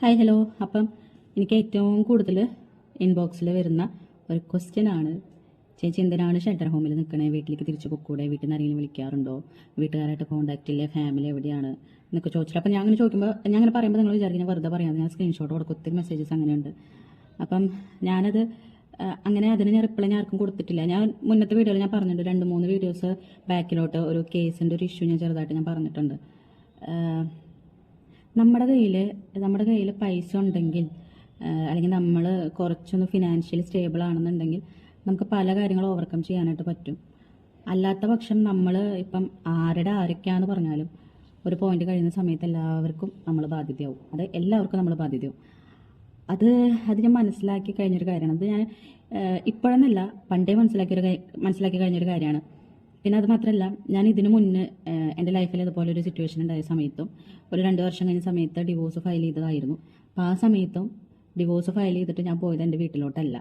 Hi hello അപ്പം എനിക്ക് ഏറ്റവും കൂടുതൽ ഇൻബോക്സിൽ വരുന്ന ഒരു ക്വസ്റ്റ്യൻ ആണ്. ചേച്ചി എന്തിനാണ് ഷെൽട്ടർ ഹോമിൽ നിൽക്കണേ വീട്ടിലേക്ക് തിരിച്ചു പൊക്കൂടെ? വീട്ടിൽ നിന്ന് ആരെങ്കിലും വിളിക്കാറുണ്ടോ? വീട്ടുകാരായിട്ട് കോൺടാക്റ്റ് ഇല്ലേ? ഫാമിലി എവിടെയാണ്? എന്നൊക്കെ ചോദിച്ചിട്ട് അപ്പം ഞാൻ അങ്ങനെ ചോദിക്കുമ്പോൾ ഞാൻ അങ്ങനെ പറയുമ്പോൾ നിങ്ങൾ വിചാരിക്കുന്നത് വെറുതെ പറയാം ഞാൻ സ്ക്രീൻഷോട്ട് കൊടുക്കും. ഒത്തിരി മെസ്സേജസ് അങ്ങനെയുണ്ട്. അപ്പം ഞാനത് അങ്ങനെ അതിന് ഞാൻ റിപ്ലൈ ഞാൻ ആർക്കും കൊടുത്തിട്ടില്ല. ഞാൻ മുന്നത്തെ വീഡിയോയിൽ ഞാൻ പറഞ്ഞിട്ടുണ്ട്. രണ്ട് മൂന്ന് വീഡിയോസ് ബാക്കിലോട്ട് ഒരു കേസിന്റെ ഒരു ഇഷ്യൂ ഞാൻ ചെറുതായിട്ട് ഞാൻ പറഞ്ഞിട്ടുണ്ട്. നമ്മുടെ കയ്യിൽ നമ്മുടെ കയ്യിൽ പൈസ ഉണ്ടെങ്കിൽ അല്ലെങ്കിൽ നമ്മൾ കുറച്ചൊന്ന് ഫിനാൻഷ്യലി സ്റ്റേബിൾ ആണെന്നുണ്ടെങ്കിൽ നമുക്ക് പല കാര്യങ്ങളും ഓവർകം ചെയ്യാനായിട്ട് പറ്റും. അല്ലാത്ത പക്ഷം നമ്മൾ ഇപ്പം ആരുടെ ആരൊക്കെയാണെന്ന് പറഞ്ഞാലും ഒരു പോയിന്റ് കഴിയുന്ന സമയത്ത് എല്ലാവർക്കും നമ്മൾ ബാധ്യതയാവും. അത് എല്ലാവർക്കും നമ്മൾ ബാധ്യതയാവും. അത് അത് ഞാൻ മനസ്സിലാക്കി കഴിഞ്ഞൊരു കാര്യമാണ്. അത് ഞാൻ ഇപ്പോഴെന്നല്ല പണ്ടേ മനസ്സിലാക്കിയൊരു മനസ്സിലാക്കി കഴിഞ്ഞൊരു കാര്യമാണ്. പിന്നെ അത് മാത്രമല്ല ഞാൻ ഇതിനു മുന്നേ എന്റെ ലൈഫിൽ ഇതുപോലെ ഒരു സിറ്റുവേഷൻ ഉണ്ടായ സമയത്തും ഒരു രണ്ട് വർഷം കഴിഞ്ഞ സമയത്ത് ഡിവോഴ്സ് ഫയൽ ചെയ്തതായിരുന്നു. അപ്പോൾ ആ സമയത്തും ഡിവോഴ്സ് ഫയൽ ചെയ്തിട്ട് ഞാൻ പോയത് എന്റെ വീട്ടിലോട്ടല്ല.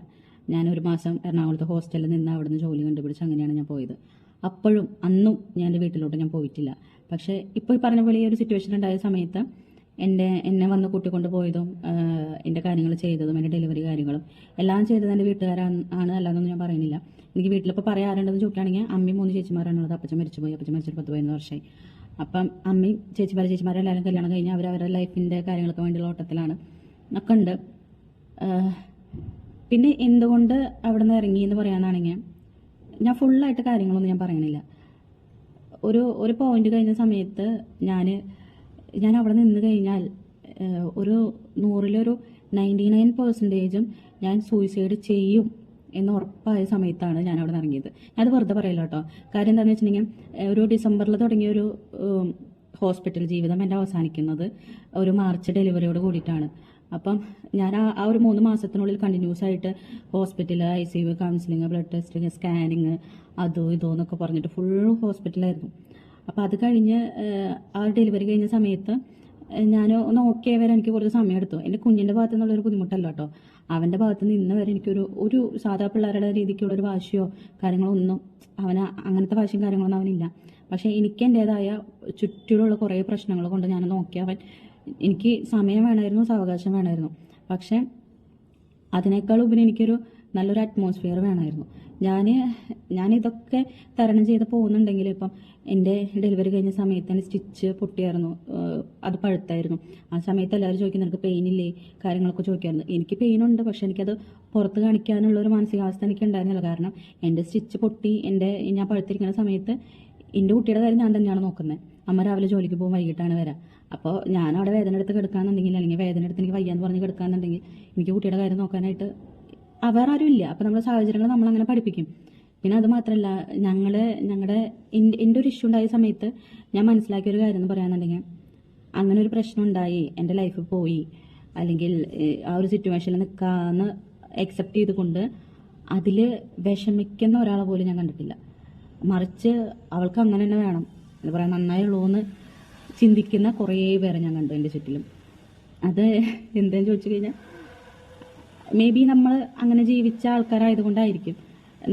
ഞാൻ ഒരു മാസം എറണാകുളത്ത് ഹോസ്റ്റലിൽ നിന്ന് അവിടെ നിന്ന് ജോലി കണ്ടുപിടിച്ച് അങ്ങനെയാണ് ഞാൻ പോയത്. അപ്പോഴും അന്നും ഞാൻ എന്റെ വീട്ടിലോട്ട് ഞാൻ പോയിട്ടില്ല. പക്ഷേ ഇപ്പോൾ പറഞ്ഞ പോലെ ഈ ഒരു സിറ്റുവേഷൻ ഉണ്ടായ സമയത്ത് എന്റെ എന്നെ വന്ന് കൂട്ടിക്കൊണ്ട് പോയതും എന്റെ കാര്യങ്ങൾ ചെയ്തതും എന്റെ ഡെലിവറി കാര്യങ്ങളും എല്ലാം ചെയ്തത് എന്റെ വീട്ടുകാരാണ് അല്ലാന്നൊന്നും ഞാൻ പറയുന്നില്ല. എനിക്ക് വീട്ടിലിപ്പോൾ പറയാറുണ്ടെന്ന് ചോദിക്കുകയാണെങ്കിൽ അമ്മയും മൂന്ന് ചേച്ചിമാരാണുള്ളത് അപ്പച്ചൻ മരിച്ചുപോയി. അപ്പച്ചൻ മരിച്ചിട്ട് പത്ത് പതിനൊന്ന് വർഷമായി. അപ്പം അമ്മയും ചേച്ചിമാരും ചേച്ചിമാരെല്ലാവരും കല്യാണം കഴിഞ്ഞ് അവർ അവരുടെ ലൈഫിന്റെ കാര്യങ്ങൾക്ക് വേണ്ടിയുള്ള ഓട്ടത്തിലാണ്. ഒക്കെ ഉണ്ട്. പിന്നെ എന്തുകൊണ്ട് അവിടെ നിന്ന് ഇറങ്ങി എന്ന് പറയാനാണെങ്കിൽ ഞാൻ ഫുള്ളായിട്ട് കാര്യങ്ങളൊന്നും ഞാൻ പറയണില്ല. ഒരു ഒരു പോയിന്റ് കഴിഞ്ഞ സമയത്ത് ഞാൻ ഞാൻ അവിടെ നിന്ന് കഴിഞ്ഞാൽ ഒരു നൂറിലൊരു നയന്റി നയൻ പെർസെന്റേജും ഞാൻ സൂയിസൈഡ് ചെയ്യും. എന്ന് ഉറപ്പായ സമയത്താണ് ഞാൻ അവിടെ ഇറങ്ങിയത് ഞാനത് വെറുതെ പറയില്ല കേട്ടോ. കാര്യം എന്താണെന്ന് വെച്ചിട്ടുണ്ടെങ്കിൽ ഒരു ഡിസംബറിൽ തുടങ്ങിയ ഒരു ഹോസ്പിറ്റൽ ജീവിതം എന്റെ അവസാനിക്കുന്നത് ഒരു മാർച്ച് ഡെലിവറിയോട് കൂടിയിട്ടാണ്. അപ്പം ഞാൻ ആ ഒരു മൂന്ന് മാസത്തിനുള്ളിൽ കണ്ടിന്യൂസ് ആയിട്ട് hospital I C U counselling blood testing scanning അതോ ഇതോ എന്നൊക്കെ പറഞ്ഞിട്ട് ഫുൾ ഹോസ്പിറ്റലായിരുന്നു അപ്പോൾ അത് കഴിഞ്ഞ് ആ ഡെലിവറി കഴിഞ്ഞ സമയത്ത് ഞാൻ ഒന്ന് ഓക്കെ വരെ എനിക്ക് കുറച്ച് സമയം എടുത്തു. എന്റെ കുഞ്ഞിന്റെ ഭാഗത്തു നിന്നുള്ളൊരു ബുദ്ധിമുട്ടല്ല കേട്ടോ. അവന്റെ ഭാഗത്ത് നിന്ന് വരെ എനിക്കൊരു ഒരു സാധാ പിള്ളേരുടെ രീതിക്കുള്ള ഒരു വാശിയോ കാര്യങ്ങളോ ഒന്നും അവന് അങ്ങനത്തെ വാശിയും കാര്യങ്ങളൊന്നും അവനില്ല. പക്ഷേ എനിക്ക് എന്റെതായ ചുറ്റിലുള്ള കുറേ പ്രശ്നങ്ങൾ കൊണ്ട് ഞാൻ നോക്കി അവൻ എനിക്ക് സമയം വേണമായിരുന്നു സാവകാശം വേണമായിരുന്നു. പക്ഷേ അതിനേക്കാൾ ഉപരി എനിക്കൊരു നല്ലൊരു അറ്റ്മോസ്ഫിയർ വേണമായിരുന്നു. ഞാൻ ഇതൊക്കെ തരണം ചെയ്ത് പോകുന്നുണ്ടെങ്കിൽ ഇപ്പം എന്റെ ഡെലിവറി കഴിഞ്ഞ സമയത്ത് എന്റെ സ്റ്റിച്ച് പൊട്ടിയായിരുന്നു. അത് പഴുത്തായിരുന്നു. ആ സമയത്ത് എല്ലാവരും ചോദിക്കും നിനക്ക് പെയിൻ ഇല്ലേ? കാര്യങ്ങളൊക്കെ ചോദിക്കായിരുന്നു. എനിക്ക് പെയിൻ ഉണ്ട് പക്ഷെ എനിക്കത് പുറത്ത് കാണിക്കാനുള്ള ഒരു മാനസികാവസ്ഥ എനിക്ക് ഉണ്ടായിരുന്നില്ല. കാരണം എന്റെ സ്റ്റിച്ച് പൊട്ടി എന്റെ ഞാൻ പഴുത്തിരിക്കുന്ന സമയത്ത് എന്റെ കുട്ടിയുടെ കാര്യം ഞാൻ തന്നെയാണ് നോക്കുന്നത്. അമ്മ രാവിലെ ജോലിക്ക് പോകും വൈകിട്ടാണ് വരാം. അപ്പോൾ ഞാൻ അവിടെ വേദന എടുത്ത് കിടക്കാന്നുണ്ടെങ്കിൽ അല്ലെങ്കിൽ വേദന എടുത്ത് എനിക്ക് വയ്യാന്ന് പറഞ്ഞ് കിടക്കാന്നുണ്ടെങ്കിൽ എനിക്ക് കുട്ടിയുടെ കാര്യം നോക്കാനായിട്ട് വേറെ ആരും ഇല്ല അപ്പോൾ നമ്മുടെ സാഹചര്യങ്ങൾ നമ്മളങ്ങനെ പഠിപ്പിക്കും. പിന്നെ അത് മാത്രമല്ല ഞങ്ങൾ ഞങ്ങളുടെ എന്റെ ഒരു ഇഷ്യൂ ഉണ്ടായ സമയത്ത് ഞാൻ മനസ്സിലാക്കിയ ഒരു കാര്യം എന്ന് പറയാന്നുണ്ടെങ്കിൽ അങ്ങനെ ഒരു പ്രശ്നം ഉണ്ടായി എന്റെ ലൈഫ് പോയി അല്ലെങ്കിൽ ആ ഒരു സിറ്റുവേഷനിൽ നിൽക്കാന്ന് അക്സെപ്റ്റ് ചെയ്തുകൊണ്ട് അതിൽ വിഷമിക്കുന്ന ഒരാളെ പോലും ഞാൻ കണ്ടിട്ടില്ല. മറിച്ച് അവൾക്ക് അങ്ങനെ തന്നെ വേണം. എന്ന് പറയാൻ നന്നായുള്ളൂ എന്ന് ചിന്തിക്കുന്ന കുറേ പേരെ ഞാൻ കണ്ടു എന്റെ ചുറ്റിലും. അത് എന്താന്ന് ചോദിച്ചു കഴിഞ്ഞാൽ മേ ബി നമ്മൾ അങ്ങനെ ജീവിച്ച ആൾക്കാരായതുകൊണ്ടായിരിക്കും.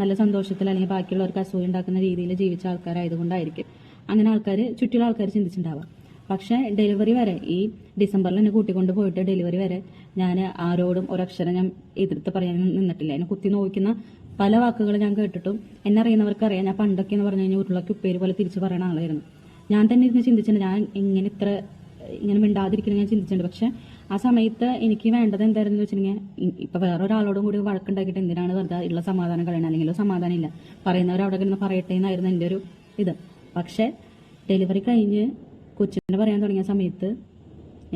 നല്ല സന്തോഷത്തിൽ അല്ലെങ്കിൽ ബാക്കിയുള്ളവർക്ക് അസൂയ ഉണ്ടാക്കുന്ന രീതിയിൽ ജീവിച്ച ആൾക്കാരായതുകൊണ്ടായിരിക്കും. അങ്ങനെ ആൾക്കാർ ചുറ്റുള്ള ആൾക്കാർ ചിന്തിച്ചിട്ടുണ്ടാവാം. പക്ഷേ ഡെലിവറി വരെ ഈ ഡിസംബറിൽ എന്നെ കൂട്ടിക്കൊണ്ട് പോയിട്ട് ഡെലിവറി വരെ ഞാൻ ആരോടും ഒരക്ഷരം ഞാൻ എതിർത്ത് പറയാൻ നിന്നിട്ടില്ല. എന്നെ കുത്തി നോക്കുന്ന പല വാക്കുകൾ ഞാൻ കേട്ടിട്ടും എന്നെ അറിയുന്നവർക്ക് അറിയാം ഞാൻ പണ്ടൊക്കെ എന്ന് പറഞ്ഞു കഴിഞ്ഞാൽ ഉരുളക്ക് ഉപ്പേര് പോലെ തിരിച്ചു പറയുന്ന ആളായിരുന്നു. ഞാൻ തന്നെ ഇരുന്ന് ചിന്തിച്ചിട്ടുണ്ട്. ഞാൻ എങ്ങനെ ഇത്ര ഇങ്ങനെ മിണ്ടാതിരിക്കണം ഞാൻ ചിന്തിച്ചിട്ടുണ്ട്. പക്ഷെ ആ സമയത്ത് എനിക്ക് വേണ്ടത് എന്തായിരുന്നു വെച്ചിട്ടുണ്ടെങ്കിൽ ഇപ്പൊ വേറെ ഒരാളോടും കൂടി വഴക്കുണ്ടാക്കിയിട്ട് എന്തിനാണ് വെറുതെ ഉള്ള സമാധാനം കളയണം? അല്ലെങ്കിൽ സമാധാനം ഇല്ല പറയുന്നവർ അവിടെ കിടന്ന് പറയട്ടെ എന്നായിരുന്നു എന്റെ ഒരു ഇത്. പക്ഷെ ഡെലിവറി കഴിഞ്ഞ് കൊച്ചിനെ പറയാൻ തുടങ്ങിയ സമയത്ത്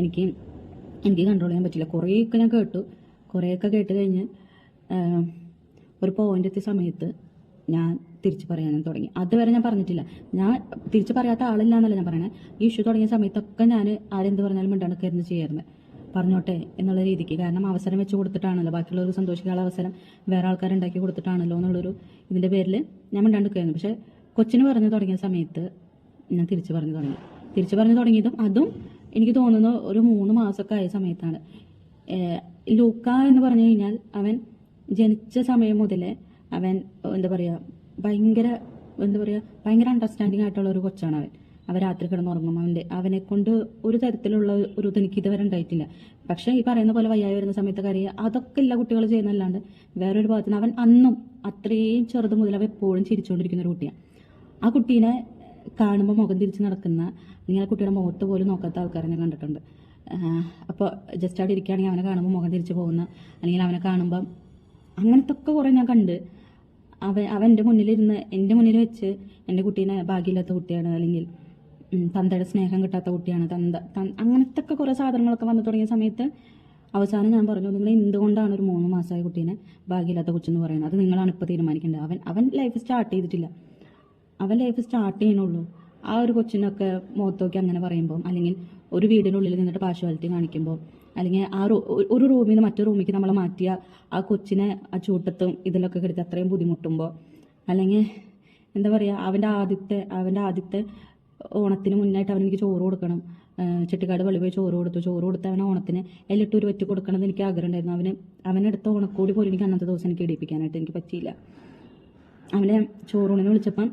എനിക്ക് എനിക്ക് കൺട്രോൾ ചെയ്യാൻ പറ്റില്ല. കുറേയൊക്കെ ഞാൻ കേട്ടു. കുറേയൊക്കെ കേട്ട് കഴിഞ്ഞ് ഒരു പോയിന്റ് എത്തിയ സമയത്ത് ഞാൻ തിരിച്ചു പറയാനും തുടങ്ങി. അതുവരെ ഞാൻ പറഞ്ഞിട്ടില്ല. ഞാൻ തിരിച്ചു പറയാത്ത ആളില്ല എന്നല്ല ഞാൻ പറയണേ. ഈ ഇഷ്യൂ തുടങ്ങിയ സമയത്തൊക്കെ ഞാൻ ആരെന്ത് പറഞ്ഞാലും മിണ്ടാണ്ടൊക്കെയായിരുന്നു ചെയ്യാറുണ്ട് പറഞ്ഞോട്ടെ എന്നുള്ള രീതിക്ക്. കാരണം അവസരം വെച്ച് കൊടുത്തിട്ടാണല്ലോ. ബാക്കിയുള്ളവർക്ക് സന്തോഷിക്കാനുള്ള അവസരം വേറെ ആൾക്കാർ ഉണ്ടാക്കി കൊടുത്തിട്ടാണല്ലോ എന്നുള്ളൊരു ഇതിന്റെ പേരിൽ ഞാൻ മിണ്ടാണ്ടൊക്കെയായിരുന്നു പക്ഷേ കൊച്ചിന് പറഞ്ഞു തുടങ്ങിയ സമയത്ത് ഞാൻ തിരിച്ചു പറഞ്ഞു തുടങ്ങി. തിരിച്ചു പറഞ്ഞു തുടങ്ങിയതും അതും എനിക്ക് തോന്നുന്നു ഒരു മൂന്ന് മാസമൊക്കെ ആയ സമയത്താണ്. ലൂക്ക എന്ന് പറഞ്ഞു കഴിഞ്ഞാൽ അവൻ ജനിച്ച സമയം മുതലേ അവൻ എന്താ പറയുക ഭയങ്കര എന്താ പറയുക ഭയങ്കര അണ്ടർസ്റ്റാൻഡിങ് ആയിട്ടുള്ള ഒരു കൊച്ചാണ് അവൻ. അവൻ രാത്രി കിടന്നുറങ്ങും. അവന്റെ അവനെ കൊണ്ട് ഒരു തരത്തിലുള്ള ഒരു ഇതെനിക്ക് ഇതുവരെ ഉണ്ടായിട്ടില്ല. പക്ഷേ ഈ പറയുന്ന പോലെ വയ്യായി വരുന്ന സമയത്ത് കരയുക അതൊക്കെ എല്ലാ കുട്ടികളും ചെയ്യുന്നല്ലാണ്ട് വേറൊരു ഭാഗത്തുനിന്ന് അവൻ അന്നും അത്രയും ചെറുത് മുതൽ അവൻ എപ്പോഴും ചിരിച്ചുകൊണ്ടിരിക്കുന്ന ഒരു കുട്ടിയാണ് ആ കുട്ടീനെ കാണുമ്പോൾ മുഖം തിരിച്ച് നടക്കുന്ന നിങ്ങൾ കുട്ടിയുടെ മുഖത്ത് പോലും നോക്കാത്ത ആൾക്കാരെ ഞാൻ കണ്ടിട്ടുണ്ട്. അപ്പോൾ ജസ്റ്റ് അവിടെ ഇരിക്കുകയാണെങ്കിൽ അവനെ കാണുമ്പോൾ മുഖം തിരിച്ച് പോകുന്ന അല്ലെങ്കിൽ അവനെ കാണുമ്പം അങ്ങനത്തെ ഒക്കെ കുറേ ഞാൻ കണ്ട് അവൻ അവൻ എന്റെ മുന്നിലിരുന്ന് എന്റെ മുന്നിൽ വെച്ച് എന്റെ കുട്ടീനെ ഭാഗ്യമില്ലാത്ത കുട്ടിയാണ് അല്ലെങ്കിൽ തന്തയുടെ സ്നേഹം കിട്ടാത്ത കുട്ടിയാണ് തന്ത. അങ്ങനത്തെ ഒക്കെ കുറേ സാധനങ്ങളൊക്കെ വന്നു തുടങ്ങിയ സമയത്ത് അവസാനം ഞാൻ പറഞ്ഞു നിങ്ങൾ എന്തുകൊണ്ടാണ് ഒരു മൂന്ന് മാസമായ കുട്ടീനെ ഭാഗ്യമില്ലാത്ത കൊച്ചെന്ന് പറയുന്നത്? അത് നിങ്ങളാണ് ഇപ്പോൾ തീരുമാനിക്കേണ്ടത്. അവൻ അവൻ ലൈഫ് സ്റ്റാർട്ട് ചെയ്തിട്ടില്ല. അവൻ ലൈഫ് സ്റ്റാർട്ട് ചെയ്യണുള്ളൂ. ആ ഒരു കൊച്ചിനൊക്കെ മുഖത്തോക്കി അങ്ങനെ പറയുമ്പോൾ അല്ലെങ്കിൽ ഒരു വീടിനുള്ളിൽ നിന്നിട്ട് പാർഷ്വാലിറ്റി കാണിക്കുമ്പോൾ അല്ലെങ്കിൽ ആ ഒരു റൂമിൽ നിന്ന് മറ്റൊരു റൂമിലേക്ക് നമ്മൾ മാറ്റിയ ആ കൊച്ചിനെ ആ ചൂട്ടത്തും ഇതിലൊക്കെ കിടത്തി അത്രയും ബുദ്ധിമുട്ടുമ്പോൾ അല്ലെങ്കിൽ എന്താ പറയുക അവന്റെ ആദ്യത്തെ അവന്റെ ആദ്യത്തെ ഓണത്തിന് മുന്നായിട്ട് അവനെനിക്ക് ചോറ് കൊടുക്കണം. ചെട്ടിക്കാട് പള്ളി പോയി ചോറ് കൊടുത്തു. ചോറ് കൊടുത്ത് അവൻ ഓണത്തിന് എല്ലിട്ട് ഒരു വെറ്റി കൊടുക്കണമെന്ന് എനിക്ക് ആഗ്രഹം ഉണ്ടായിരുന്നു അവന് അവനെടുത്ത ഓണക്കൂടി പോലും എനിക്ക് അന്നത്തെ ദിവസം എനിക്ക് ഇടിപ്പിക്കാനായിട്ട് എനിക്ക് പറ്റിയില്ല. അവനെ ചോറൂണിനെ വിളിച്ചപ്പം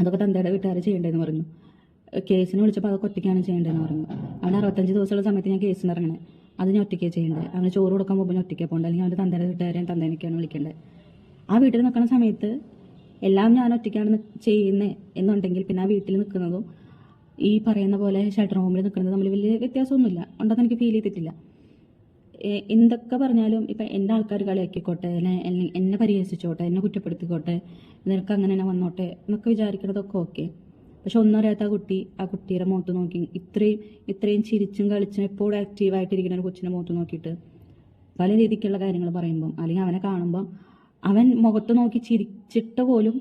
അതൊക്കെ തന്തയുടെ വീട്ടുകാർ ചെയ്യേണ്ടതെന്ന് പറഞ്ഞു. കേസിനെ വിളിച്ചപ്പോൾ അതൊക്കെ ഒറ്റയ്ക്കാണ് ചെയ്യേണ്ടതെന്ന് പറഞ്ഞു. അവൻ അറുപത്തഞ്ച് ദിവസമുള്ള സമയത്ത് ഞാൻ കേസ് ഇറങ്ങണേ അത് ഞാൻ ഒറ്റയ്ക്കേ ചെയ്യേണ്ടത് അവന് ചോറ് കൊടുക്കാൻ പോകുമ്പോൾ ഞാൻ ഒറ്റയ്ക്കേ പോകേണ്ടത് അല്ലെങ്കിൽ അവന്റെ തന്തയുടെ വീട്ടുകാരെയും തന്തേനൊക്കെയാണ് വിളിക്കേണ്ടത് ആ വീട്ടിൽ നിൽക്കുന്ന സമയത്ത് എല്ലാം ഞാൻ ഒറ്റയ്ക്കാണ് ചെയ്യുന്നത് എന്നുണ്ടെങ്കിൽ പിന്നെ ആ വീട്ടിൽ നിൽക്കുന്നതും ഈ പറയുന്ന പോലെ ഷട്ടർ ഹോമിൽ നിൽക്കുന്നത് തമ്മിൽ വലിയ വ്യത്യാസമൊന്നുമില്ല. ഉണ്ടെന്ന് എനിക്ക് ഫീൽ ചെയ്തിട്ടില്ല. എന്തൊക്കെ പറഞ്ഞാലും ഇപ്പം എന്റെ ആൾക്കാർ കളിയാക്കിക്കോട്ടെ എന്നെ- പരിഹസിച്ചോട്ടെ എന്നെ കുറ്റപ്പെടുത്തിക്കോട്ടെ നിനക്ക് അങ്ങനെ തന്നെ വന്നോട്ടെ എന്നൊക്കെ വിചാരിക്കുന്നതൊക്കെ ഓക്കെ പക്ഷെ ഒന്നും അറിയാത്ത ആ കുട്ടി ആ കുട്ടിയുടെ മുഖത്ത് നോക്കി ഇത്രയും ഇത്രയും ചിരിച്ചും കളിച്ചും എപ്പോഴും ആക്റ്റീവായിട്ടിരിക്കുന്ന ഒരു കൊച്ചിന്റെ മുഖത്ത് നോക്കിയിട്ട് പല രീതിക്കുള്ള കാര്യങ്ങൾ പറയുമ്പം അല്ലെങ്കിൽ അവനെ കാണുമ്പം അവൻ മുഖത്ത് നോക്കി ചിരിച്ചിട്ട് പോലും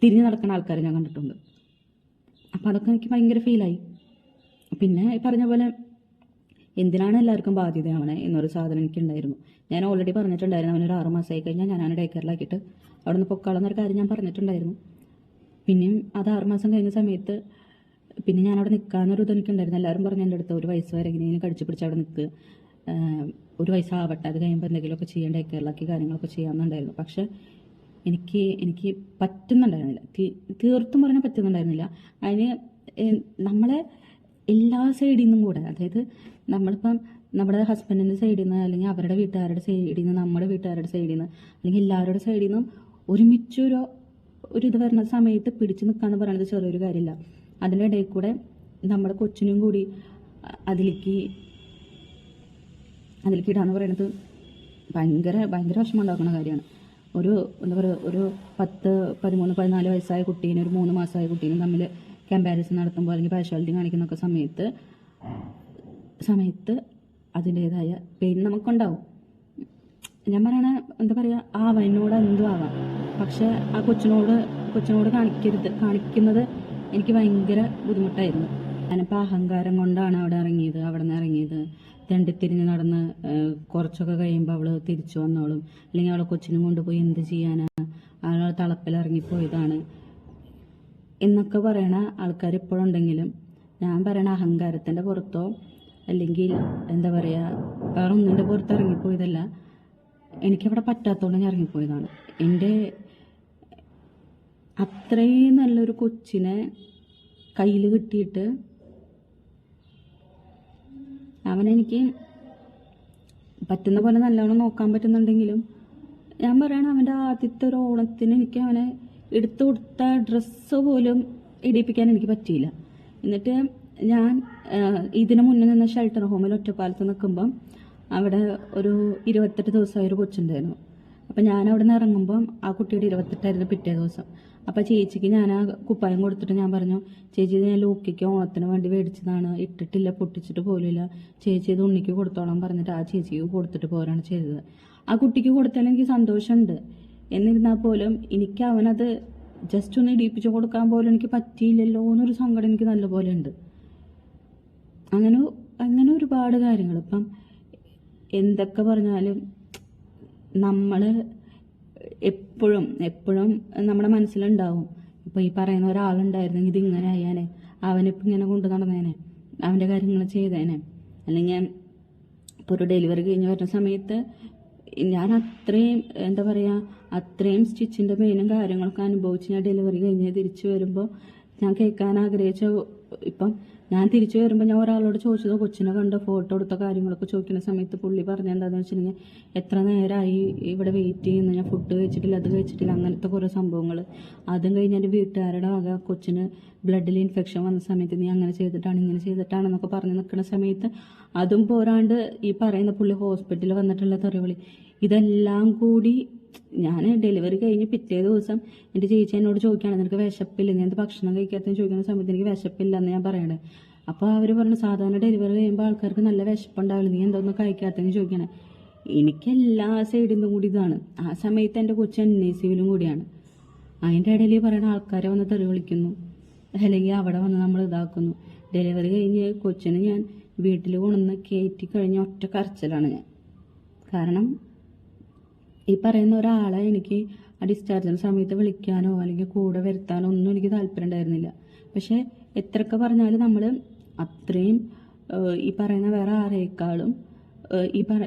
തിരിഞ്ഞു നടക്കുന്ന ആൾക്കാരെ ഞാൻ കണ്ടിട്ടുണ്ട്. അപ്പം അതൊക്കെ എനിക്ക് ഭയങ്കര ഫീലായി പിന്നെ ഈ പറഞ്ഞ പോലെ എന്തിനാണ് എല്ലാവർക്കും ബാധ്യതയാവണേ എന്നൊരു സാധനം എനിക്കുണ്ടായിരുന്നു. ഞാൻ ഓൾറെഡി പറഞ്ഞിട്ടുണ്ടായിരുന്നു അവനൊരു ആറ് മാസമായി കഴിഞ്ഞാൽ ഞാൻ അവനെ ഡേ കെയറിലാക്കിയിട്ട് അവിടെ നിന്ന് പൊക്കാളെന്നൊരു കാര്യം ഞാൻ പറഞ്ഞിട്ടുണ്ടായിരുന്നു. പിന്നെയും അത് ആറ് മാസം കഴിഞ്ഞ സമയത്ത് പിന്നെ ഞാൻ അവിടെ നിൽക്കാന്നൊരു ഇത് എനിക്കുണ്ടായിരുന്നു. എല്ലാവരും പറഞ്ഞു എന്റെ അടുത്ത് ഒരു വയസ്സ് വരെ എങ്ങനെയെങ്കിലും കടിച്ചു പിടിച്ച് അവിടെ നിൽക്കുക ഒരു വയസ്സാവട്ടെ അത് കഴിയുമ്പോൾ എന്തെങ്കിലുമൊക്കെ ചെയ്യാൻ ഡേ കെയറിലാക്കി കാര്യങ്ങളൊക്കെ ചെയ്യാമെന്നുണ്ടായിരുന്നു പക്ഷേ എനിക്ക് എനിക്ക് പറ്റുന്നുണ്ടായിരുന്നില്ല. തീർത്തും പറഞ്ഞാൽ പറ്റുന്നുണ്ടായിരുന്നില്ല. അതിന് നമ്മളെ എല്ലാ സൈഡിൽ നിന്നും കൂടെ അതായത് നമ്മളിപ്പം നമ്മുടെ ഹസ്ബൻഡിന്റെ സൈഡിൽ നിന്ന് അല്ലെങ്കിൽ അവരുടെ വീട്ടുകാരുടെ സൈഡിൽ നിന്ന് നമ്മുടെ വീട്ടുകാരുടെ സൈഡിൽ നിന്ന് അല്ലെങ്കിൽ എല്ലാവരുടെ സൈഡിൽ നിന്നും ഒരുമിച്ചൊരു ഒരു ഇത് വരുന്ന സമയത്ത് പിടിച്ചു നിൽക്കാന്ന് പറയുന്നത് ചെറിയൊരു കാര്യമില്ല അതിന്റെ ഇടയിൽ കൂടെ നമ്മുടെ കൊച്ചിനും കൂടി അതിലേക്ക് അതിലേക്ക് ഇടാന്ന് പറയുന്നത് ഭയങ്കര ഭയങ്കര വിഷമം ഉണ്ടാക്കുന്ന കാര്യമാണ്. ഒരു എന്താ പറയുക ഒരു പത്ത് പതിമൂന്ന് പതിനാല് വയസ്സായ കുട്ടീനെ ഒരു മൂന്ന് മാസമായ കുട്ടീനെ തമ്മിൽ കമ്പാരിസൺ നടത്തുമ്പോൾ അല്ലെങ്കിൽ പാഷ്വാലിറ്റി കാണിക്കുന്നൊക്കെ സമയത്ത് സമയത്ത് അതിന്റേതായ പെയിൻ നമുക്കുണ്ടാവും. ഞാൻ പറയണ എന്താ പറയുക ആവാനോട് എന്തും ആവാം. പക്ഷെ ആ കൊച്ചിനോട് കൊച്ചിനോട് കാണിക്കരുത് കാണിക്കുന്നത് എനിക്ക് ഭയങ്കര ബുദ്ധിമുട്ടായിരുന്നു. ഞാനിപ്പോൾ അഹങ്കാരം കൊണ്ടാണ് അവിടെ ഇറങ്ങിയത് അവിടെ നിന്ന് ഇറങ്ങിയത്. തെണ്ടിത്തിരിഞ്ഞ് നടന്ന് ഏഹ്, കുറച്ചൊക്കെ കഴിയുമ്പോൾ അവൾ തിരിച്ചു വന്നോളും. അല്ലെങ്കിൽ അവളെ കൊച്ചിനും കൊണ്ടുപോയി എന്ത് ചെയ്യാനാ? അവൾ തളപ്പിലിറങ്ങിപ്പോയതാണ് എന്നൊക്കെ പറയണ ആൾക്കാർ ഇപ്പോഴുണ്ടെങ്കിലും ഞാൻ പറയണ അഹങ്കാരത്തിന്റെ പുറത്തോ അല്ലെങ്കിൽ എന്താ പറയുക വേറെ ഒന്നിന്റെ പുറത്ത് ഇറങ്ങിപ്പോയതല്ല. എനിക്കവിടെ പറ്റാത്തതുകൊണ്ട് ഞാൻ ഇറങ്ങിപ്പോയതാണ്. എന്റെ അത്രയും നല്ലൊരു കൊച്ചിനെ കയ്യിൽ കിട്ടിയിട്ട് അവനെനിക്ക് പറ്റുന്ന പോലെ നല്ലോണം നോക്കാൻ പറ്റുന്നുണ്ടെങ്കിലും ഞാൻ പറയണ അവന്റെ ആദ്യത്തെ ഒരു ഓണത്തിന് എനിക്ക് അവനെ എടുത്തു കൊടുത്ത ഡ്രസ്സ് പോലും ഇടിപ്പിക്കാൻ എനിക്ക് പറ്റിയില്ല. എന്നിട്ട് ഞാൻ ഇതിനു ഇതിന് മുന്നേ നിന്ന ഷെൽട്ടർ ഹോമിൽ ഒറ്റപ്പാലത്ത് നിൽക്കുമ്പം അവിടെ ഒരു ഇരുപത്തെട്ട് ദിവസമായ ഒരു കൊച്ചുണ്ടായിരുന്നു. അപ്പം ഞാൻ അവിടെ നിന്ന് ഇറങ്ങുമ്പം ആ കുട്ടിയുടെ ഇരുപത്തെട്ടായിരുന്നു പിറ്റേ ദിവസം. അപ്പം ചേച്ചിക്ക് ഞാൻ ആ കുപ്പായം കൊടുത്തിട്ട് ഞാൻ പറഞ്ഞു ചേച്ചി ഇത് ഞാൻ ലൂക്കിക്ക് ഓണത്തിന് വേണ്ടി മേടിച്ചതാണ്. ഇട്ടിട്ടില്ല പൊട്ടിച്ചിട്ട് പോലുമില്ല. ചേച്ചി ഇത് ഉണ്ണിക്ക് കൊടുത്തോളാം പറഞ്ഞിട്ട് ആ ചേച്ചിക്ക് കൊടുത്തിട്ട് പോരാണ് ചെയ്തത്. ആ കുട്ടിക്ക് കൊടുത്താൽ എനിക്ക് സന്തോഷമുണ്ട്. എന്നിരുന്നാൽ പോലും എനിക്ക് അവനത് ജസ്റ്റ് ഒന്ന് ഇടിപ്പിച്ച് കൊടുക്കാൻ പോലും എനിക്ക് പറ്റിയില്ലല്ലോ എന്നൊരു സങ്കടം എനിക്ക് നല്ലപോലെ ഉണ്ട്. അങ്ങനെ അങ്ങനെ ഒരുപാട് കാര്യങ്ങൾ. ഇപ്പം എന്തൊക്കെ പറഞ്ഞാലും നമ്മൾ എപ്പോഴും എപ്പോഴും നമ്മുടെ മനസ്സിലുണ്ടാവും. ഇപ്പോൾ ഈ പറയുന്ന ഒരാളുണ്ടായിരുന്നെങ്കിൽ ഇതിങ്ങനെ ആയാനെ അവനിപ്പോൾ ഇങ്ങനെ കൊണ്ട് നടന്നേനെ അവന്റെ കാര്യങ്ങൾ ചെയ്തേനെ. അല്ലെങ്കിൽ ഇപ്പോൾ ഒരു ഡെലിവറി കഴിഞ്ഞ് വരുന്ന സമയത്ത് ഞാൻ അത്രയും എന്താ പറയാ അത്രയും സ്റ്റിച്ചിന്റെ പെയിനും കാര്യങ്ങളൊക്കെ അനുഭവിച്ച് ഞാൻ ഡെലിവറി കഴിഞ്ഞ് തിരിച്ചു വരുമ്പോൾ ഞാൻ കേൾക്കാൻ ആഗ്രഹിച്ച ഇപ്പം ഞാൻ തിരിച്ചു വരുമ്പോൾ ഞാൻ ഒരാളോട് ചോദിച്ചത് കൊച്ചിനെ കണ്ട? ഫോട്ടോ എടുത്ത കാര്യങ്ങളൊക്കെ ചോദിക്കുന്ന സമയത്ത് പുള്ളി പറഞ്ഞ എന്താണെന്ന് വെച്ചിട്ടുണ്ടെങ്കിൽ എത്ര നേരമായി ഇവിടെ വെയിറ്റ് ചെയ്യുന്നു. ഞാൻ ഫുഡ് കഴിച്ചിട്ടില്ല അത് കഴിച്ചിട്ടില്ല. അങ്ങനത്തെ കുറേ സംഭവങ്ങൾ അതും കഴിഞ്ഞ് എന്റെ വീട്ടുകാരുടെ വക കൊച്ചിന് ബ്ലഡിൽ ഇൻഫെക്ഷൻ വന്ന സമയത്ത് നീ അങ്ങനെ ചെയ്തിട്ടാണ് ഇങ്ങനെ ചെയ്തിട്ടാണെന്നൊക്കെ പറഞ്ഞ് നിൽക്കുന്ന സമയത്ത് അതും പോരാണ്ട് ഈ പറയുന്ന പുള്ളി ഹോസ്പിറ്റലിൽ വന്നിട്ടുള്ള തെറിവിളി. ഇതെല്ലാം കൂടി ഞാൻ ഡെലിവറി കഴിഞ്ഞ് പിറ്റേ ദിവസം എന്റെ ചേച്ചി എന്നോട് ചോദിക്കുകയാണ് നിനക്ക് വിശപ്പില്ല? നീ എന്ത് ഭക്ഷണം കഴിക്കാത്തതെന്ന് ചോദിക്കുന്ന സമയത്ത് എനിക്ക് വിശപ്പില്ല എന്ന് ഞാൻ പറയണേ. അപ്പോൾ അവർ പറഞ്ഞു സാധാരണ ഡെലിവറി കഴിയുമ്പോൾ ആൾക്കാർക്ക് നല്ല വിശപ്പുണ്ടാവില്ല. നീ എന്തോന്നും കഴിക്കാത്തതെന്ന് ചോദിക്കണേ എനിക്ക് എല്ലാ സൈഡിൽ നിന്നും കൂടി ഇതാണ്. ആ സമയത്ത് എന്റെ കൊച്ചു എൻ ഐ സിയിലും കൂടിയാണ്. അതിന്റെ ഇടയിൽ പറയുന്ന ആൾക്കാരെ വന്ന് തെറി വിളിക്കുന്നു അല്ലെങ്കിൽ അവിടെ വന്ന് നമ്മൾ ഇതാക്കുന്നു. ഡെലിവറി കഴിഞ്ഞ് കൊച്ചിന് ഞാൻ വീട്ടിൽ കൊണ്ടുവന്ന് കയറ്റി കഴിഞ്ഞ ഒറ്റ കരച്ചിലാണ് ഞാൻ. കാരണം ഈ പറയുന്ന ഒരാളെ എനിക്ക് ആ ഡിസ്ചാർജിന് സമയത്ത് വിളിക്കാനോ അല്ലെങ്കിൽ കൂടെ വരുത്താനോ ഒന്നും എനിക്ക് താല്പര്യം ഉണ്ടായിരുന്നില്ല. പക്ഷേ എത്രയൊക്കെ പറഞ്ഞാലും നമ്മൾ അത്രയും ഈ പറയുന്ന വേറെ ആരേക്കാളും ഈ പറ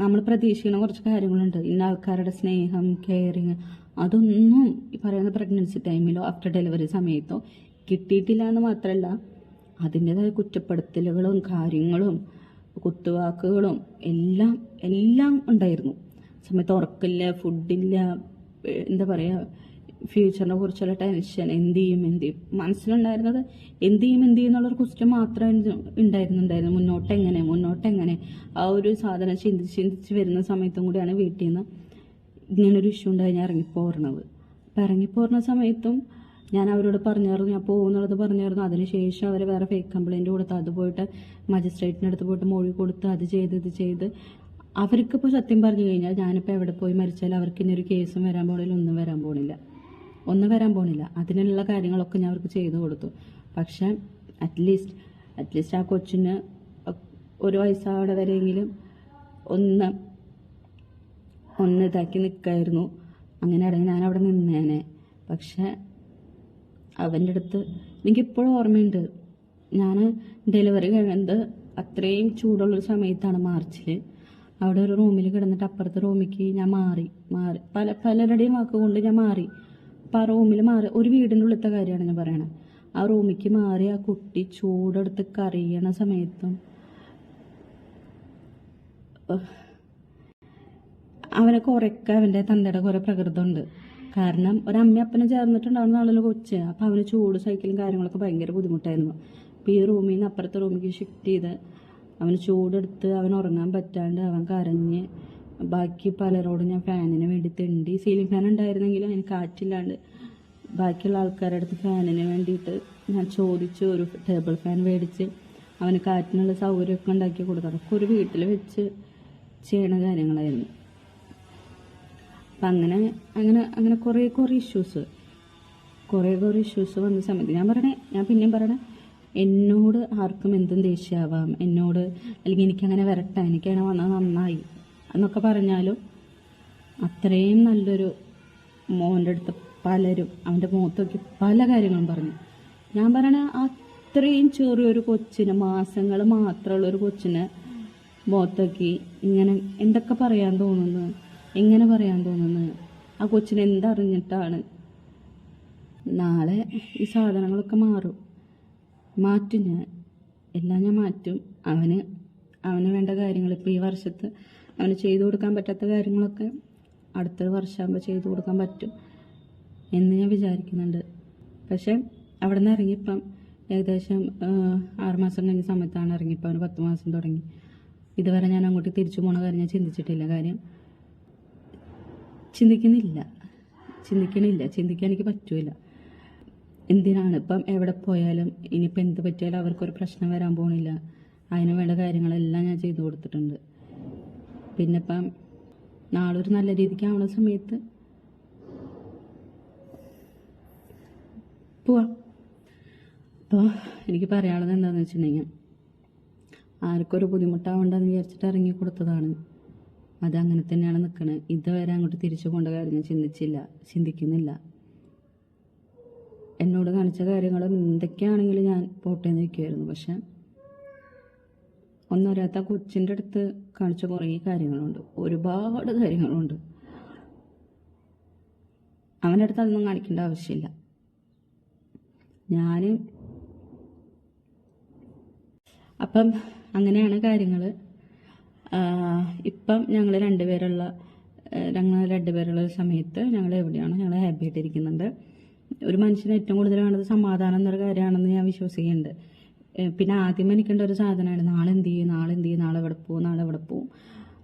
നമ്മൾ പ്രതീക്ഷിക്കുന്ന കുറച്ച് കാര്യങ്ങളുണ്ട്. ഇന്ന ആൾക്കാരുടെ സ്നേഹം കെയറിങ് അതൊന്നും ഈ പറയുന്ന പ്രഗ്നൻസി ടൈമിലോ ആഫ്റ്റർ ഡെലിവറി സമയത്തോ കിട്ടിയിട്ടില്ല എന്ന് മാത്രമല്ല അതിന്റെതായ കുറ്റപ്പെടുത്തലുകളും കാര്യങ്ങളും കുത്തുവാക്കുകളും എല്ലാം എല്ലാം ഉണ്ടായിരുന്നു. സമയത്ത് ഉറക്കില്ല ഫുഡില്ല എന്താ പറയുക ഫ്യൂച്ചറിനെ കുറിച്ചുള്ള ടെൻഷൻ എന്ത് ചെയ്യും എന്ത് ചെയ്യും. മനസ്സിലുണ്ടായിരുന്നത് എന്ത് ചെയ്യും എന്ത് ചെയ്യും എന്നുള്ളൊരു ക്വസ്റ്റ്യൻ മാത്രമേ ഉണ്ടായിരുന്നുണ്ടായിരുന്നു. മുന്നോട്ട് എങ്ങനെ മുന്നോട്ട് എങ്ങനെ ആ ഒരു സാധനം ചിന്തിച്ച് ചിന്തിച്ച് വരുന്ന സമയത്തും കൂടിയാണ് വീട്ടിൽ നിന്ന് ഇങ്ങനൊരു ഇഷ്യൂ ഉണ്ടായി ഞാൻ ഇറങ്ങിപ്പോരണത് അപ്പം ഇറങ്ങിപ്പോരുന്ന സമയത്തും ഞാൻ അവരോട് പറഞ്ഞായിരുന്നു ഞാൻ പോകുന്നുള്ളത് പറഞ്ഞായിരുന്നു. അതിനുശേഷം അവർ വേറെ ഫേക്ക് കംപ്ലയിന്റ് കൊടുത്ത് അത് പോയിട്ട് മജിസ്ട്രേറ്റിന്റെ അടുത്ത് പോയിട്ട് മൊഴി കൊടുത്ത് അത് ചെയ്ത് ഇത് ചെയ്ത് അവർക്കിപ്പോൾ സത്യം പറഞ്ഞു കഴിഞ്ഞാൽ ഞാനിപ്പോൾ എവിടെ പോയി മരിച്ചാലും അവർക്ക് ഇനി ഒരു കേസും വരാൻ പോണില്ല ഒന്നും വരാൻ പോണില്ല. ഒന്നും വരാൻ പോണില്ല. അതിനുള്ള കാര്യങ്ങളൊക്കെ ഞാൻ അവർക്ക് ചെയ്തു കൊടുത്തു. പക്ഷേ അറ്റ്ലീസ്റ്റ് അറ്റ്ലീസ്റ്റ് ആ കൊച്ചിന് ഒരു വയസ്സാവിടെ വരെയെങ്കിലും ഒന്ന് ഒന്ന് ഇതാക്കി നിൽക്കായിരുന്നു അങ്ങനെ ഇടയിൽ ഞാൻ അവിടെ നിന്നേനെ. പക്ഷെ അവന്റെ അടുത്ത് എനിക്കിപ്പോഴും ഓർമ്മയുണ്ട്. ഞാൻ ഡെലിവറി കഴിഞ്ഞത് അത്രയും ചൂടുള്ളൊരു സമയത്താണ് മാർച്ചിൽ അവിടെ ഒരു റൂമിൽ കിടന്നിട്ട് അപ്പുറത്തെ റൂമിലേക്ക് ഞാൻ മാറി മാറി. പല പലരുടെയും വാക്കുകൊണ്ട് ഞാൻ മാറി. അപ്പം ആ റൂമിൽ മാറി ഒരു വീടിന്റെ ഉള്ളിലത്തെ കാര്യമാണ് ഞാൻ പറയണത് ആ റൂമിലേക്ക് മാറി ആ കുട്ടി ചൂടെടുത്ത് കറിയണ സമയത്തും അവനെ കുറയ്ക്കാൻ അവന്റെ തന്തയുടെ കുറേ പ്രകൃതമുണ്ട് കാരണം ഒരമ്മ അപ്പനും ചേർന്നിട്ടുണ്ടാവുന്ന ആളല്ലോ കൊച്ച്. അപ്പോൾ അവന് ചൂട് സൈക്കിളും കാര്യങ്ങളൊക്കെ ഭയങ്കര ബുദ്ധിമുട്ടായിരുന്നു. അപ്പോൾ ഈ റൂമിൽ നിന്ന് അപ്പുറത്തെ റൂമിലേക്ക് ഷിഫ്റ്റ് ചെയ്ത് അവന് ചൂടെടുത്ത് അവൻ ഉറങ്ങാൻ പറ്റാണ്ട് അവൻ കരഞ്ഞ് ബാക്കി പലരോടും ഞാൻ ഫാനിന് വേണ്ടി തെണ്ടി. സീലിംഗ് ഫാൻ ഉണ്ടായിരുന്നെങ്കിലും അതിന് കാറ്റില്ലാണ്ട് ബാക്കിയുള്ള ആൾക്കാരുടെ അടുത്ത് ഫാനിന് വേണ്ടിയിട്ട് ഞാൻ ചോദിച്ച് ഒരു ടേബിൾ ഫാൻ മേടിച്ച് അവന് കാറ്റിനുള്ള സൗകര്യമൊക്കെ ഉണ്ടാക്കി കൊടുത്തു. അതൊക്കെ ഒരു വീട്ടിൽ വെച്ച് ചെയ്യണ കാര്യങ്ങളായിരുന്നു. അപ്പം അങ്ങനെ അങ്ങനെ അങ്ങനെ കുറേ കുറേ ഇഷ്യൂസ് കുറേ കുറേ ഇഷ്യൂസ് വന്ന സമയത്ത് ഞാൻ പറയണേ ഞാൻ പിന്നെയും പറയണേ എന്നോട് ആർക്കും എന്തും ദേഷ്യമാവാം. എന്നോട് അല്ലെങ്കിൽ എനിക്കങ്ങനെ വരട്ടെ എനിക്കങ്ങനെ വന്നാൽ നന്നായി എന്നൊക്കെ പറഞ്ഞാലും അത്രയും നല്ലൊരു മോന്റെ അടുത്ത് പലരും അവന്റെ മുഖത്തൊക്കെ പല കാര്യങ്ങളും പറഞ്ഞു. ഞാൻ പറയണ അത്രയും ചെറിയൊരു കൊച്ചിന് മാസങ്ങൾ മാത്രമുള്ളൊരു കൊച്ചിനെ മുഖത്തോക്കി ഇങ്ങനെ എന്തൊക്കെ പറയാൻ തോന്നുന്നു എങ്ങനെ പറയാൻ തോന്നുന്നു ആ കൊച്ചിന് എന്തറിഞ്ഞിട്ടാണ് നാളെ ഈ സാധനങ്ങളൊക്കെ മാറും. മാറ്റും ഞാൻ എല്ലാം ഞാൻ മാറ്റും. അവന് അവന് വേണ്ട കാര്യങ്ങൾ ഇപ്പോൾ ഈ വർഷത്ത് അവന് ചെയ്തു കൊടുക്കാൻ പറ്റാത്ത കാര്യങ്ങളൊക്കെ അടുത്ത വർഷമാകുമ്പോൾ ചെയ്തു കൊടുക്കാൻ പറ്റും എന്ന് ഞാൻ വിചാരിക്കുന്നുണ്ട്. പക്ഷേ അവിടെ നിന്ന് ഇറങ്ങിയപ്പം ഏകദേശം ആറുമാസം മാസം കഴിഞ്ഞ സമയത്താണ് ഇറങ്ങിയപ്പോൾ അവന് പത്ത് മാസം തുടങ്ങി. ഇതുവരെ ഞാൻ അങ്ങോട്ട് തിരിച്ചു പോണ കാര്യം ഞാൻ ചിന്തിച്ചിട്ടില്ല. കാര്യം ചിന്തിക്കുന്നില്ല. ചിന്തിക്കണില്ല. ചിന്തിക്കാൻ എനിക്ക് പറ്റൂല. എന്തിനാണ് ഇപ്പം എവിടെ പോയാലും ഇനിയിപ്പോൾ എന്ത് പറ്റിയാലും അവർക്കൊരു പ്രശ്നം വരാൻ പോണില്ല. അതിന് വേണ്ട കാര്യങ്ങളെല്ലാം ഞാൻ ചെയ്തു കൊടുത്തിട്ടുണ്ട്. പിന്നെ ഇപ്പം നാളൊരു നല്ല രീതിക്ക് ആവുന്ന സമയത്ത് പോവാം. അപ്പോൾ എനിക്ക് പറയാനുള്ളത് എന്താണെന്ന് വെച്ചിട്ടുണ്ടെങ്കിൽ ആർക്കൊരു ബുദ്ധിമുട്ടാവണ്ടെന്ന് വിചാരിച്ചിട്ട് ഇറങ്ങി കൊടുത്തതാണ്. അതങ്ങനെ തന്നെയാണ് നിൽക്കണത് ഇതുവരെ അങ്ങോട്ട് തിരിച്ചു പോകേണ്ട കാര്യം ഞാൻ ചിന്തിച്ചില്ല. ചിന്തിക്കുന്നില്ല. എന്നോട് കാണിച്ച കാര്യങ്ങളും എന്തൊക്കെയാണെങ്കിലും ഞാൻ പോട്ടെ നിൽക്കുമായിരുന്നു പക്ഷെ ഒന്നറിയാത്ത കൊച്ചിന്റെ അടുത്ത് കാണിച്ച കുറേ കാര്യങ്ങളുണ്ട്. ഒരുപാട് കാര്യങ്ങളുണ്ട്. അവന്റെ അടുത്ത് അതൊന്നും കാണിക്കേണ്ട ആവശ്യമില്ല. ഞാൻ അപ്പം അങ്ങനെയാണ് കാര്യങ്ങൾ ഇപ്പം ഞങ്ങൾ രണ്ടുപേരുള്ള ഞങ്ങൾ രണ്ടുപേരുള്ള സമയത്ത് ഞങ്ങൾ എവിടെയാണ് ഞങ്ങൾ ഹാപ്പി ആയിട്ടിരിക്കുന്നുണ്ട് ഒരു മനുഷ്യന് ഏറ്റവും കൂടുതൽ വേണ്ടത് സമാധാനം എന്നൊരു കാര്യമാണെന്ന് ഞാൻ വിശ്വസിക്കുന്നുണ്ട്. പിന്നെ ആദ്യം എനിക്കുണ്ട ഒരു സാധനമാണ് നാളെ എന്ത് ചെയ്യും? നാളെ എന്ത് ചെയ്യും? നാളെ എവിടെ പോകും? നാളെ എവിടെ പോകും?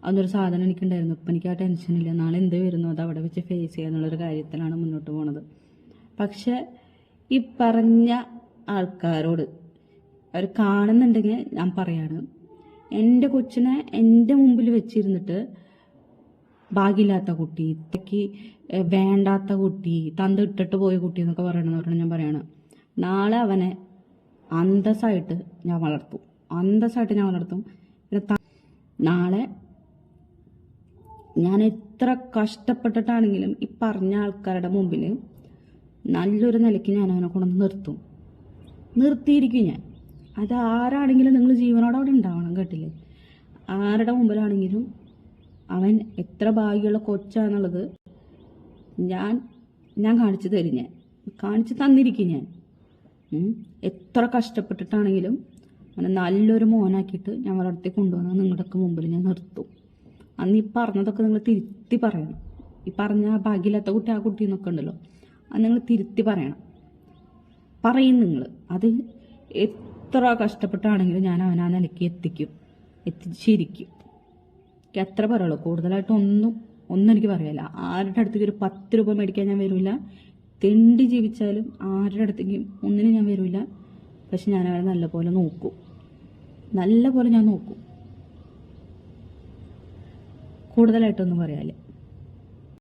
അതൊരു സാധനം എനിക്കുണ്ടായിരുന്നു. ഇപ്പം എനിക്ക് ആ ടെൻഷനില്ല നാളെ എന്ത് വരുന്നു? അത് അവിടെ വെച്ച് ഫേസ് ചെയ്യുക എന്നുള്ളൊരു കാര്യത്തിലാണ് മുന്നോട്ട് പോണത്. പക്ഷെ ഈ പറഞ്ഞ ആൾക്കാരോട് അവർ കാണുന്നുണ്ടെങ്കിൽ ഞാൻ പറയാണ് എന്റെ കൊച്ചിനെ എന്റെ മുമ്പിൽ വെച്ചിരുന്നിട്ട് ഭാഗ്യമില്ലാത്ത കുട്ടി ഇത്തക്ക് വേണ്ടാത്ത കുട്ടി തന്ത ഇട്ടിട്ട് പോയ കുട്ടി എന്നൊക്കെ പറയണമെന്ന് പറഞ്ഞാൽ ഞാൻ പറയാണ്. നാളെ അവനെ അന്തസ്സായിട്ട് ഞാൻ വളർത്തും. അന്തസ്സായിട്ട് ഞാൻ വളർത്തും. പിന്നെ നാളെ ഞാൻ എത്ര കഷ്ടപ്പെട്ടിട്ടാണെങ്കിലും ഈ പറഞ്ഞ ആൾക്കാരുടെ മുമ്പിൽ നല്ലൊരു നിലയ്ക്ക് ഞാൻ അവനെ കൊണ്ടു നിർത്തും. നിർത്തിയിരിക്കും ഞാൻ. അത് ആരാണെങ്കിലും നിങ്ങൾ ജീവനോടെ അവിടെ ഉണ്ടാവണം കേട്ടില്ലേ? ആരുടെ മുമ്പിലാണെങ്കിലും അവൻ എത്ര ഭാഗ്യമുള്ള കൊച്ചാന്നുള്ളത് ഞാൻ ഞാൻ കാണിച്ചു തരും ഞാൻ. കാണിച്ചു തന്നിരിക്കും ഞാൻ. എത്ര കഷ്ടപ്പെട്ടിട്ടാണെങ്കിലും അവനെ നല്ലൊരു മോനാക്കിയിട്ട് ഞാൻ വളർത്തി കൊണ്ടുവന്ന് നിങ്ങളുടെയൊക്കെ മുമ്പിൽ ഞാൻ നിർത്തും. അന്ന് ഈ പറഞ്ഞതൊക്കെ നിങ്ങൾ തിരുത്തി പറയണം. ഈ പറഞ്ഞ ഭാഗ്യമില്ലാത്ത കുട്ടി ആ കുട്ടി എന്നൊക്കെ ഉണ്ടല്ലോ. അത് നിങ്ങൾ തിരുത്തി പറയണം. പറയും നിങ്ങൾ. അത് എത്ര കഷ്ടപ്പെട്ടാണെങ്കിലും ഞാൻ അവനാ നിലയ്ക്ക് എത്തിക്കും. എത്തിച്ചിരിക്കും എനിക്ക് അത്ര പറയുള്ളൂ? കൂടുതലായിട്ട് ഒന്നും എനിക്ക് പറയല്ല ആരുടെ അടുത്തേക്ക് ഒരു പത്ത് രൂപ മേടിക്കാൻ ഞാൻ വരില്ല തെണ്ടി ജീവിച്ചാലും ആരുടെ അടുത്തേക്കും ഒന്നിനും ഞാൻ വരില്ല പക്ഷെ ഞാൻ അവരെ നല്ലപോലെ നോക്കും. നല്ല പോലെ ഞാൻ നോക്കും. കൂടുതലായിട്ടൊന്നും പറയാല്ല